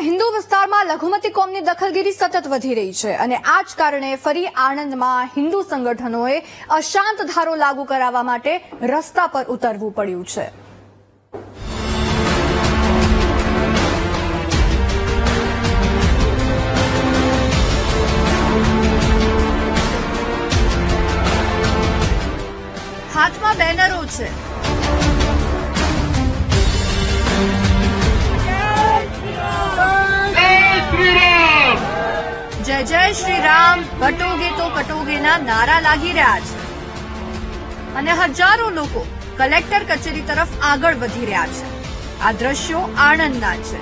હિન્દુ વિસ્તારમાં લઘુમતી કોમની દખલગીરી સતત વધી રહી છે અને આ જ કારણે ફરી આણંદમાં હિન્દુ સંગઠનોએ અશાંત ધારો લાગુ કરાવવા માટે રસ્તા પર ઉતરવું પડ્યું છે. હાથમાં બેનરો છે. જય શ્રી રામ. કટોગે તો કટોગેના નારા લાગી રહ્યા છે. અને હજારો લોકો કલેક્ટર કચેરી તરફ આગળ વધી રહ્યા છે. આ દ્રશ્યો આણંદના છે.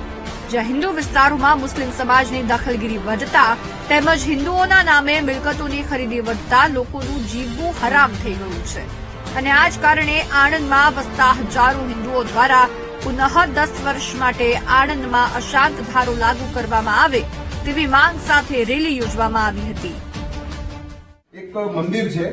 જ્યાં હિન્દુ વિસ્તારોમાં મુસ્લિમ સમાજની દખલગીરી વધતા તેમજ હિન્દુઓના નામે મિલકતોની ખરીદી વધતા લોકોનું જીવવું હરામ થઈ ગયું છે. અને આ જ કારણે આણંદમાં વસતા હજારો હિન્દુઓ દ્વારા પુનઃ દસ વર્ષ માટે આણંદમાં અશાંત ધારો લાગુ કરવામાં આવે તેવી માંગ સાથે રેલી યોજવામાં આવી હતી. એક મંદિર છે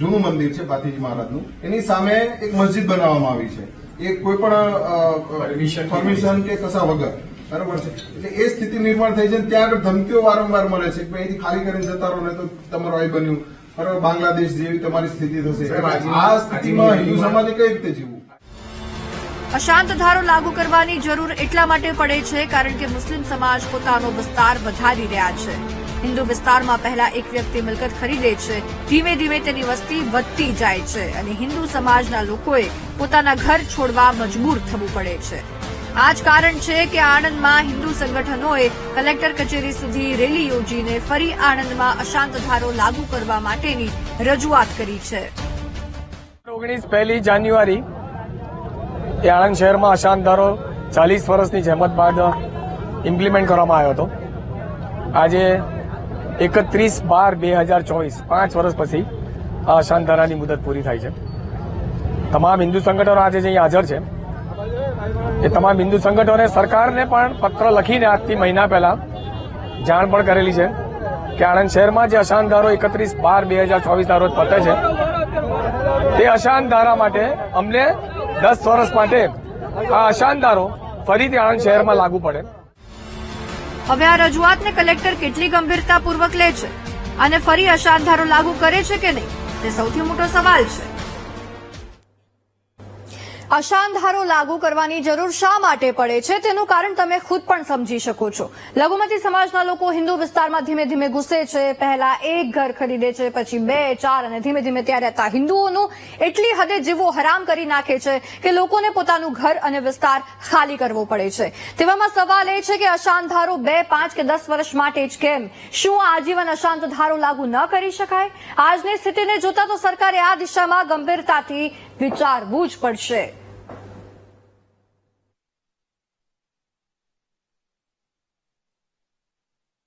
જૂનું મંદિર છે પાથીજી મહારાજનું. એની સામે એક મસ્જિદ બનાવવામાં આવી છે. એ કોઈ પણ પરમિશન કે કશા વગર. બરાબર છે? એટલે એ સ્થિતિ નિર્માણ થઈ છે અને ત્યાં આગળ ધમકીઓ વારંવાર મળે છે કે અહીંથી ખાલી કરીને જતા રહો ને તો તમારું આઈ બન્યું. બરાબર? બાંગ્લાદેશ જેવી તમારી સ્થિતિ થશે. આ સ્થિતિમાં હિન્દુ સમાજે કઈ રીતે જીવવું? અશાંત ધારો લાગુ કરવાની જરૂર એટલા માટે પડે છે કારણ કે મુસ્લિમ સમાજ પોતાનો વિસ્તાર વધારી રહ્યા છે. હિન્દુ વિસ્તારમાં પહેલા એક વ્યક્તિ મિલકત ખરીદે છે, ધીમે ધીમે તેની વસ્તી વધતી જાય છે અને હિન્દુ સમાજના લોકોએ પોતાના ઘર છોડવા મજબૂર થવું પડે છે. આ જ કારણ છે કે આણંદમાં હિન્દુ સંગઠનોએ કલેક્ટર કચેરી સુધી રેલી યોજીને ફરી આણંદમાં અશાંત ધારો લાગુ કરવા માટેની રજૂઆત કરી છે. ઓગણીસ પહેલી જાન્યુઆરી એ આણંદ શહેરમાં અશાંત ધારો ચાલીસ વર્ષની જહેમત બાદ ઇમ્પ્લિમેન્ટ કરવામાં આવ્યો હતો. આજે એકત્રીસ બાર બે હજાર ચોવીસ, પાંચ વર્ષ પછી આ અશાંત ધારાની મુદત પૂરી થાય છે. તમામ હિન્દુ સંગઠનો આજે જે હાજર છે, એ તમામ હિન્દુ સંગઠનોને સરકારને પણ પત્ર લખીને આજથી મહિના પહેલા જાણ પણ કરેલી છે કે આણંદ શહેરમાં જે અશાંત ધારો એકત્રીસ બાર બે હજાર ચોવીસ ના રોજ પતે છે, તે અશાંત ધારા માટે અમને દસ વર્ષ માટે આ અશાંત ધારો ફરીથી આણંદ શહેરમાં લાગુ પડે. હવે આ રજૂઆતને કલેક્ટર કેટલી ગંભીરતાપૂર્વક લે છે? અને ફરી અશાંત ધારો લાગુ કરે છે કે નહીં? તે સૌથી મોટો સવાલ છે. અશાંત ધારો લાગુ કરવાની જરૂર શા માટે પડે છે? તેનું કારણ તમે ખુદ પણ સમજી શકો છો. લઘુમતી સમાજના લોકો હિન્દુ વિસ્તારમાં ધીમે ધીમે ઘૂસે છે. પહેલા એક ઘર ખરીદે છે, પછી બે, ચાર અને ધીમે ધીમે ત્યાં રહેતા હિન્દુઓનું એટલી હદે જીવવું હરામ કરી નાખે છે કે લોકોને પોતાનું ઘર અને વિસ્તાર ખાલી કરવો પડે છે. તેવામાં સવાલ એ છે કે અશાંત ધારો બે, પાંચ કે દસ વર્ષ માટે જ કેમ? શું આજીવન અશાંત ધારો લાગુ ન કરી શકાય? આજની સ્થિતિને જોતા તો સરકારે આ દિશામાં ગંભીરતાથી વિચારવું જ પડશે.